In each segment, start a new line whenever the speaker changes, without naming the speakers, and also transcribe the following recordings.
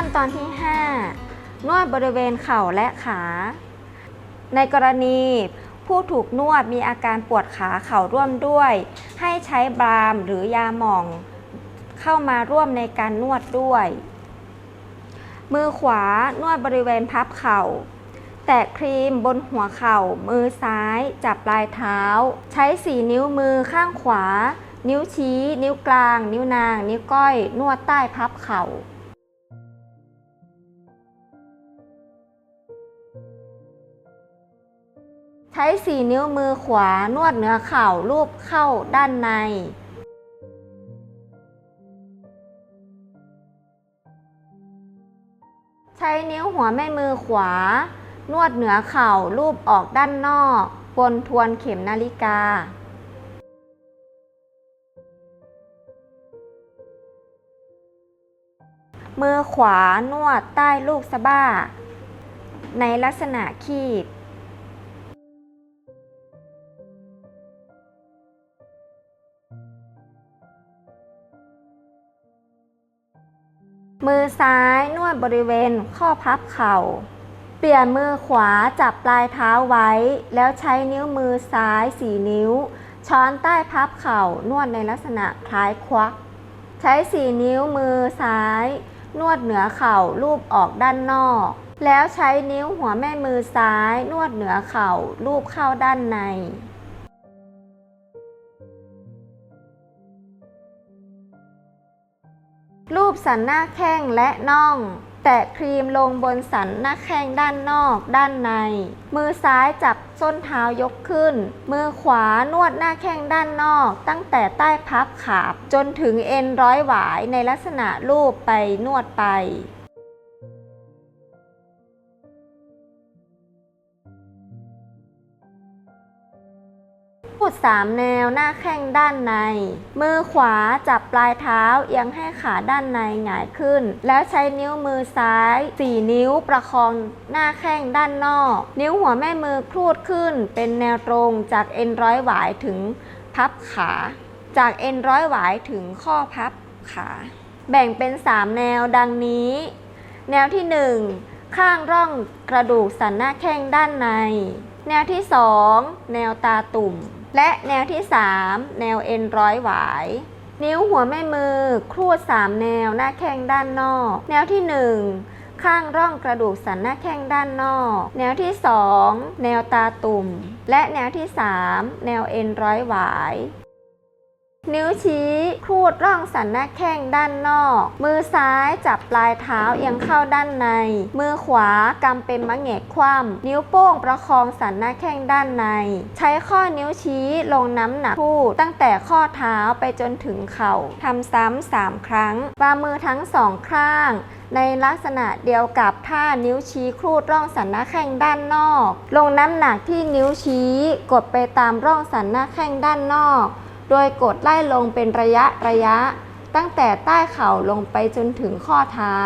ขั้นตอนที่ 5 นวดบริเวณเข่าและขา ในกรณีผู้ถูกนวดมีอาการปวดขาเข่าร่วมด้วย ให้ใช้บรามหรือยาหม่อง เข้ามาร่วมในการนวดด้วย มือขวานวดบริเวณพับเข่า แตะครีมบนหัวเข่า มือซ้าย จับปลายเท้า ใช้สี่นิ้วมือข้างขวา นิ้วชี้ นิ้วกลาง นิ้วนาง นิ้วก้อย นวดใต้พับเข่า ช้สี่นิ้วมือขวานวดเหนือเข่ารูปเข้าด้านใน ใช้นิ้วหัวแม่มือขวา นวดเหนือเข่ารูปออกด้านนอกบนทวนเข็มนาฬิกา มือขวานวดใต้ลูกสะบ้า ในลักษณะคีบ มือซ้ายนวดบริเวณข้อพับเข่า เปลี่ยนมือขวาจับปลายเท้าไว้ แล้วใช้นิ้วมือซ้าย 4 นิ้ว ช้อนใต้พับเข่านวดในลักษณะคล้ายควัก ใช้ 4 นิ้วมือซ้าย นวดเหนือเข่าลูบออกด้านนอก แล้วใช้นิ้วหัวแม่มือซ้าย นวดเหนือเข่าลูบเข้าด้านใน รูปสันหน้าแข้งและน่อง แตะครีมลงบนสันหน้าแข้งด้านนอกด้านใน มือซ้ายจับส้นเท้ายกขึ้น มือขวานวดหน้าแข้งด้านนอก ตั้งแต่ใต้พับขาบ จนถึงเอ็นร้อยหวายในลักษณะรูปไปนวดไป พูดสามแนวหน้าแข้งด้านใน มือขวาจับปลายเท้าเอียงให้ขาด้านในหงายขึ้น แล้วใช้นิ้วมือซ้าย 4 นิ้วประคองหน้าแข้งด้านนอก นิ้วหัวแม่มือครูดขึ้น เป็นแนวตรงจากเอ็นร้อยหวายถึงพับขา จากเอ็นร้อยหวายถึงข้อพับขา แบ่งเป็น 3 แนวดังนี้ แนวที่ 1 ข้างร่องกระดูกสันหน้าแข้งด้านใน แนวที่ 2 แนวตาตุ่ม และแนวที่ 3 แนวเอ็นร้อยหวาย นิ้วหัวแม่มือ ครูด 3 แนวหน้าแข้งด้านนอก แนวที่ 1 ข้างร่องกระดูกสันหน้าแข้งด้านนอก แนวที่ 2 แนวตาตุ่ม และแนวที่ 3 แนวเอ็นร้อยหวาย นิ้วชี้ครูดร่องสันหน้าแข้งด้านนอก มือซ้ายจับปลายเท้าเอียงเข้าด้านใน มือขวากำเป็นมะเหงกคว่ำนิ้วโป้งประคองสันหน้าแข้งด้านใน ใช้ข้อนิ้วชี้ลงน้ำหนักครูดตั้งแต่ข้อเท้าไปจนถึงเข่าทำซ้ำสามครั้งวางมือทั้งสองข้างในลักษณะเดียวกับท่านิ้วชี้ครูดร่องสันหน้าแข้งด้านนอก ลงน้ำหนักที่นิ้วชี้กดไปตามร่องสันหน้าแข้งด้านนอก โดยกดไล่ลงเป็นระยะระยะ ตั้งแต่ใต้เข่าลงไปจนถึงข้อเท้า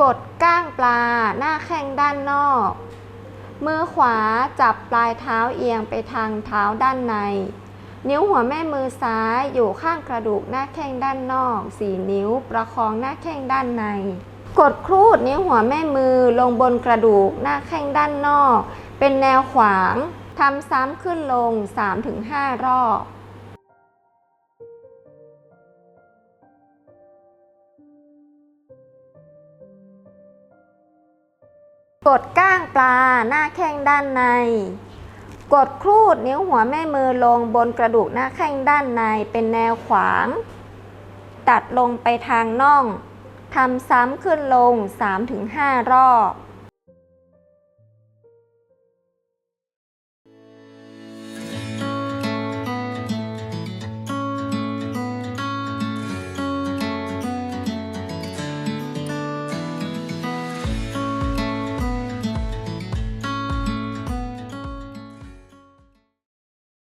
กดก้างปลาหน้าแข้งด้านนอก มือขวาจับปลายเท้าเอียงไปทางเท้าด้านใน นิ้วหัวแม่มือซ้ายอยู่ข้างกระดูกหน้าแข้งด้านนอก 4 นิ้วประคองหน้าแข้งด้านในกดครูดนิ้วหัวแม่มือลงบนกระดูกหน้าแข้งด้านนอก เป็นแนวขวาง ทำซ้ำขึ้นลง 3-5 รอบกดก้างปลาหน้าแข้งด้านใน กดครูดนิ้วหัวแม่มือลงบนกระดูกหน้าแข้งด้านในเป็นแนวขวาง ตัดลงไปทางน่องทำซ้ำขึ้นลง 3-5 รอบ